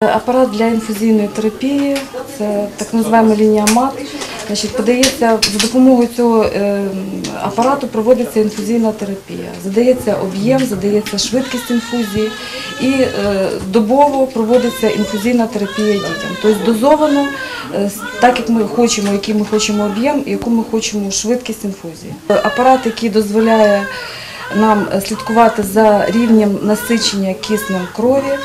Апарат для інфузійної терапії, це так називаємо лінія МАТ. Значить, подається за допомогою цього е, апарату проводиться інфузійна терапія. Задається об'єм, задається швидкість інфузії і е, добово проводиться інфузійна терапія дітям. Тобто дозовано, е, так як ми хочемо, який ми хочемо об'єм і яку ми хочемо швидкість інфузії. Апарат, який дозволяє нам слідкувати за рівнем насичення киснем крові.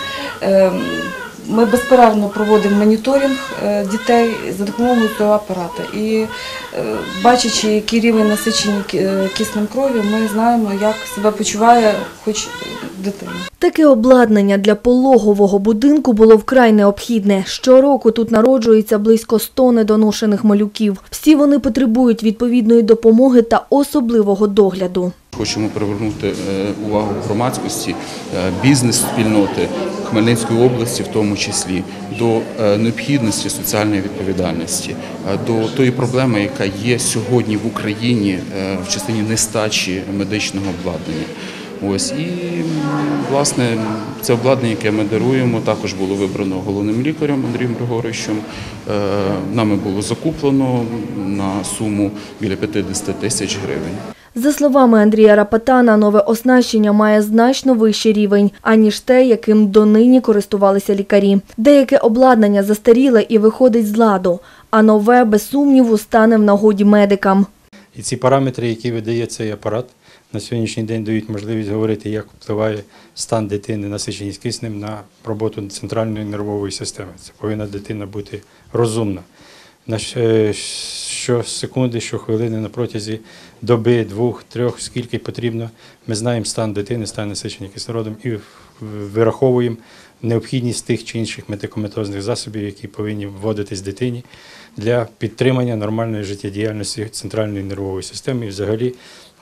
Ми безперервно проводимо моніторинг е, дітей за допомогою цього апарата. І е, бачачи, який рівень насичення е, киснем крові, ми знаємо, як себе почуває хоч дитина. Таке обладнання для пологового будинку було вкрай необхідне. Щороку тут народжується близько 100 недоношених малюків. Всі вони потребують відповідної допомоги та особливого догляду. Хочемо привернути увагу громадськості, е, бізнес-спільноти Хмельницької області, в тому числі, до е, необхідності соціальної відповідальності, е, до тої проблеми, яка є сьогодні в Україні е, в частині нестачі медичного обладнання. Ось і власне це обладнання, яке ми даруємо, також було вибрано головним лікарем Андрієм Григоровичем. Нами було закуплено на суму біля 50 тисяч гривень. За словами Андрія Рапатана, нове оснащення має значно вищий рівень, аніж те, яким донині користувалися лікарі. Деяке обладнання застаріле і виходить з ладу, а нове, без сумніву, стане в нагоді медикам. І ці параметри, які видає цей апарат, на сьогоднішній день дають можливість говорити, як впливає стан дитини, насиченість киснем на роботу центральної нервової системи. Це повинна дитина бути розумна. На секунди, що хвилини на протязі доби, двох, трьох, скільки потрібно, ми знаємо стан дитини, стан насичення кислородом і вираховуємо необхідність тих чи інших медикаментозних засобів, які повинні вводитись дитині для підтримання нормальної життєдіяльності центральної нервової системи і взагалі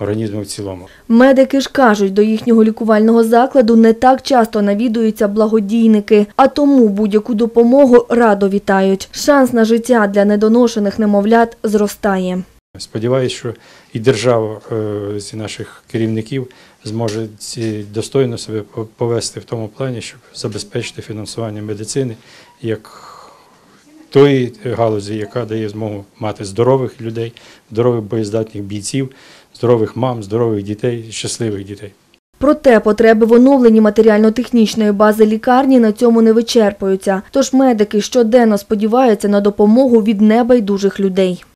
організму в цілому. Медики ж кажуть, до їхнього лікувального закладу не так часто навідуються благодійники, а тому будь-яку допомогу радо вітають. Шанс на життя для недоношених немовлят зростає. Сподіваюсь, що і держава е, зі наших керівників зможе ці достойно себе повести в тому плані, щоб забезпечити фінансування медицини як тої галузі, яка дає змогу мати здорових людей, здорових боєздатних бійців, здорових мам, здорових дітей, щасливих дітей. Проте потреби в оновленні матеріально-технічної бази лікарні на цьому не вичерпуються. Тож медики щоденно сподіваються на допомогу від небайдужих людей.